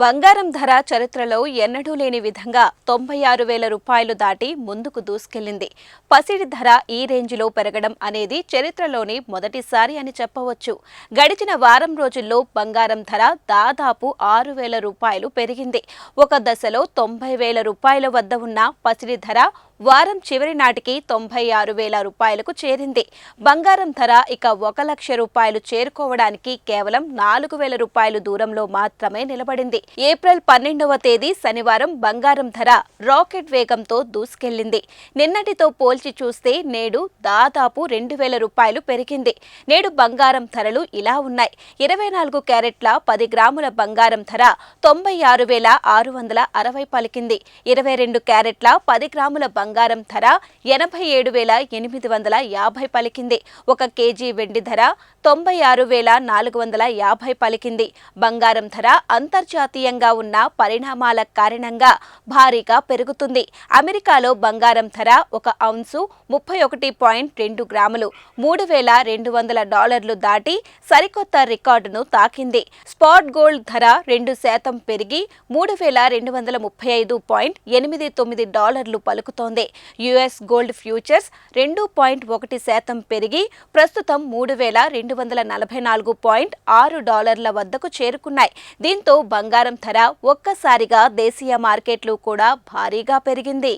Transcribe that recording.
బంగారం ధర చరిత్రలో ఎన్నడూ లేని విధంగా తొంభై ఆరు వేల రూపాయలు దాటి ముందుకు దూసుకెళ్ళింది పసిడి ధర ఈ రేంజ్లో పెరగడం అనేది చరిత్రలోని మొదటిసారి అని చెప్పవచ్చు. గడిచిన వారం రోజుల్లో బంగారం ధర దాదాపు ఆరు వేల రూపాయలు పెరిగింది. ఒక దశలో తొంభై వేల రూపాయల వద్ద ఉన్న పసిడి ధర వారం చివరి నాటికి తొంభై ఆరు వేల రూపాయలకు చేరింది. బంగారం ధర ఇక ఒక లక్ష రూపాయలు చేరుకోవడానికి కేవలం నాలుగు వేల రూపాయలు దూరంలో మాత్రమే నిలబడింది. ఏప్రిల్ పన్నెండవ తేదీ శనివారం బంగారం ధర రాకెట్ వేగంతో దూసుకెళ్ళింది నిన్నటితో పోల్చి చూస్తే నేడు దాదాపు రెండు వేల రూపాయలు పెరిగింది. నేడు బంగారం ధరలు ఇలా ఉన్నాయి. ఇరవై నాలుగు క్యారెట్ల పది గ్రాముల బంగారం ధర తొంభై ఆరు వేల ఆరు వందల అరవై పలికింది. ఇరవై రెండు క్యారెట్ల పది గ్రాముల బంగారం బంగారం ధర ఎనభై ఏడు వేల ఎనిమిది వందల యాభై పలికింది. ఒక కేజీ వెండి ధర తొంభై ఆరు వేల నాలుగు వందల యాభై పలికింది. బంగారం ధర అంతర్జాతీయంగా ఉన్న పరిణామాల కారణంగా భారీగా పెరుగుతుంది. అమెరికాలో బంగారం ధర ఒక ఔన్సు ముప్పై ఒకటి పాయింట్ రెండు గ్రాములు మూడు వేల రెండు వందల డాలర్లు దాటి సరికొత్త రికార్డును తాకింది. స్పాట్ గోల్డ్ ధర రెండు శాతం పెరిగి మూడు వేల రెండు వందల ముప్పై ఐదు పాయింట్ ఎనిమిది తొమ్మిది డాలర్లు పలుకుతోంది. యుఎస్ గోల్డ్ ఫ్యూచర్స్ రెండు పాయింట్ ఒకటి శాతం పెరిగి ప్రస్తుతం మూడు వేల రెండు వందల నలభై నాలుగు పాయింట్ ఆరు డాలర్ల వద్దకు చేరుకున్నాయి. దీంతో బంగారం ధర ఒక్కసారిగా దేశీయ మార్కెట్లు కూడా భారీగా పెరిగింది.